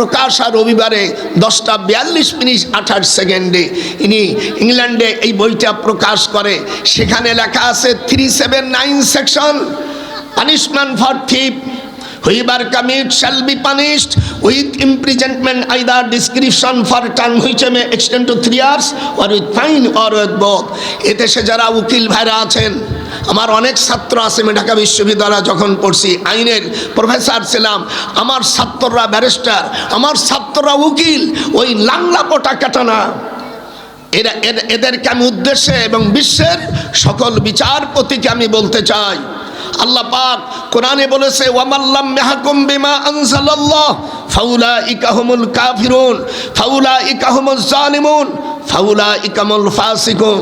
প্রকাশ আর রবিবারে দশটা বিয়াল্লিশ মিনিট আঠাশ সেকেন্ডে। ইনি ইংল্যান্ডে এই বইটা প্রকাশ করে। সেখানে লেখা আছে three seven nine section punishment for theft whoever commit shall be punished with imprisonment either description for term may extend to three years or with fine or with both এদেশে যারা উকিল ভাইরা আছেন, আমার অনেক ছাত্র আছে ঢাকা বিশ্ববিদ্যালয়ে যখন পড়ছি, আইনের প্রফেসর ছিলাম, আমার ছাত্ররা ব্যারিস্টার আমার ছাত্ররা উকিল, ওই লাংলা পোটা কাটানা। এরা এদ- এদেরকে আমি উদ্দেশ্যে এবং বিশ্বের সকল বিচারপতিকে আমি বলতে চাই আল্লাহ পাক কোরআনে বলেছে ওয়ামাল্লাম মেহাকুম বিমা আনসালাল্লাহ ফাউলা ইকাহুমুল কাফিরুন ফাউলা ইকাহুমুল জালিমুন ফাউলা ইকামুল ফাসিকুন।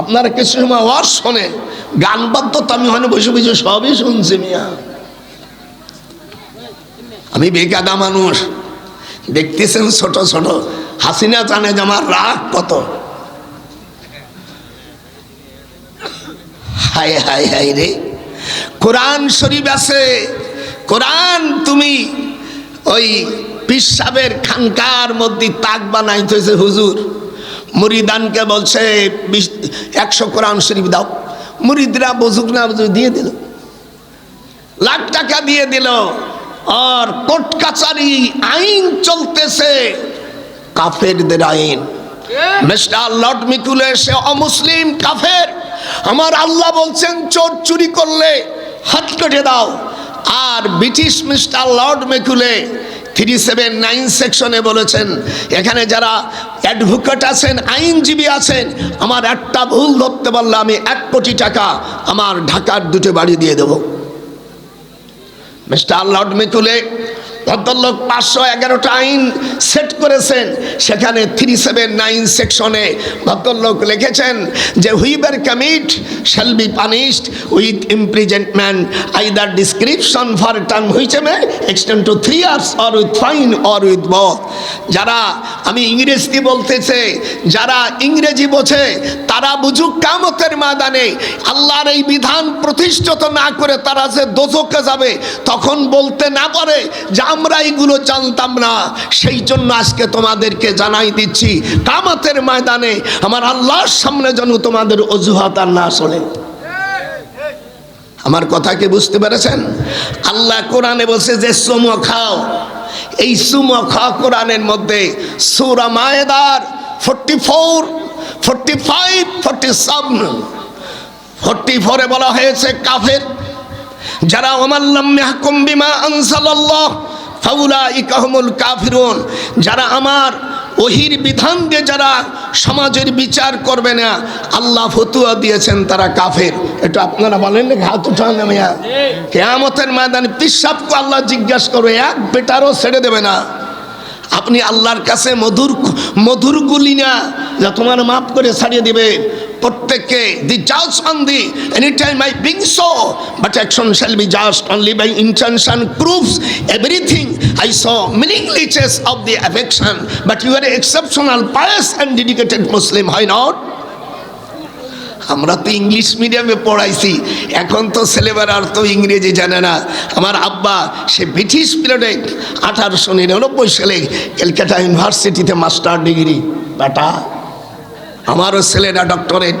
আপনারা কিছু সময় ওয়াজ শোনেন গান বাদ্য তো আমি ওখানে বসে বসে সবই শুনছি মিয়া। আমি বেকাদা মানুষ, দেখতেছেন ছোট ছোট। হাসিনা জানে যে আমার রাগ কত। হায় হায় হায় রে। কোরআন শরীফ আছে। কোরআন তুমি ওই পিসাবের খানকার মধ্যে তাক বানাইতেছে হুজুর। মুরিদানকে বলছে একশো কোরআন শরীফ দাও। মুরিদরা বুঝুক না বুঝুক, দিয়ে দিল। লাখ টাকা দিয়ে দিল। আর কোর্ট কাছারি আইন চলতেছে। কাফেরদের আইন। মিস্টার লর্ড মিকুলে সে অমুসলিম কাফের, আমার আল্লাহ বলছেন, চোর চুরি করলে হাত কেটে দাও। আর British mister lord Macaulay three seven nine সেকশনে বলেছেন, এখানে যারা অ্যাডভোকেট আছেন, আইনজীবী আছেন, আমার একটা ভুল ধরতে পারলে আমি এক কোটি টাকা আমার ঢাকার দুটো বাড়ি দিয়ে দেব। মিস্টার লর্ড মিকুলে ভদ্রলোক পাঁচশো এগারোটা আইন সেট করেছেন। সেখানে থ্রি সেভেন নাইন সেকশনে ভদ্রলোক লিখেছেন যে whoever commit shall be punished with imprisonment either description for term which may extend to three years or with fine or with both যারা আমি ইংরেজি বলতেছে যারা ইংরেজি বোঝে, তারা বুঝুক কামতের ময়দানে আল্লাহর এই বিধান প্রতিষ্ঠিত না করে তারা যে দোজকে যাবে, তখন বলতে না পারে যে আমরা এইগুলো জানতাম না। সেই জন্য আজকে তোমাদেরকে জানাই দিচ্ছি, কামতের ময়দানে আমার আল্লাহর সামনে যেন তোমাদের অজুহাত আর না চলে। আমার কথা কি বুঝতে পেরেছেন? আল্লাহ কোরআনে বলছে যে, সুমো খাও। এই সুমো খাও কোরআনের মধ্যে সুরা মায়েদার forty four forty five forty seven forty ফোরে বলা হয়েছে কাফের, যারা ওমাল্লাম মেহকুম বিমা আনসালাল্লাহ ফাউলা কাফিরুন, যারা আমার ওহির বিধান দিয়ে যারা সমাজের বিচার করবে না, আল্লাহ ফতুয়া দিয়েছেন তারা কাফের। এটা আপনারা বলেন না হাত উঠান কেয়ামতের ময়দানে পিসাবকে আল্লাহ জিজ্ঞাসা করবে, এক বেটারও ছেড়ে দেবে না। আপনি আল্লাহর কাছে মধুর মধুর গুলি না, যা তোমার মাফ করে ছাড়িয়ে দিবে প্রত্যেককে দি জাজ on the any time I being so but action shall be just only by intention proves everything I saw meaning leeches of the affection but you are exceptional pious and dedicated Muslim হয় not আমরা তো English মিডিয়ামে পড়াইছি, এখন তো ছেলেবার আর তো ইংরেজি জানে না। আমার আব্বা, সে ব্রিটিশ পিরিয়ডে আঠারোশো নিরানব্বই সালে ক্যালকাটা ইউনিভার্সিটিতে মাস্টার ডিগ্রি বেটা আমারও ছেলেরা ডক্টরেট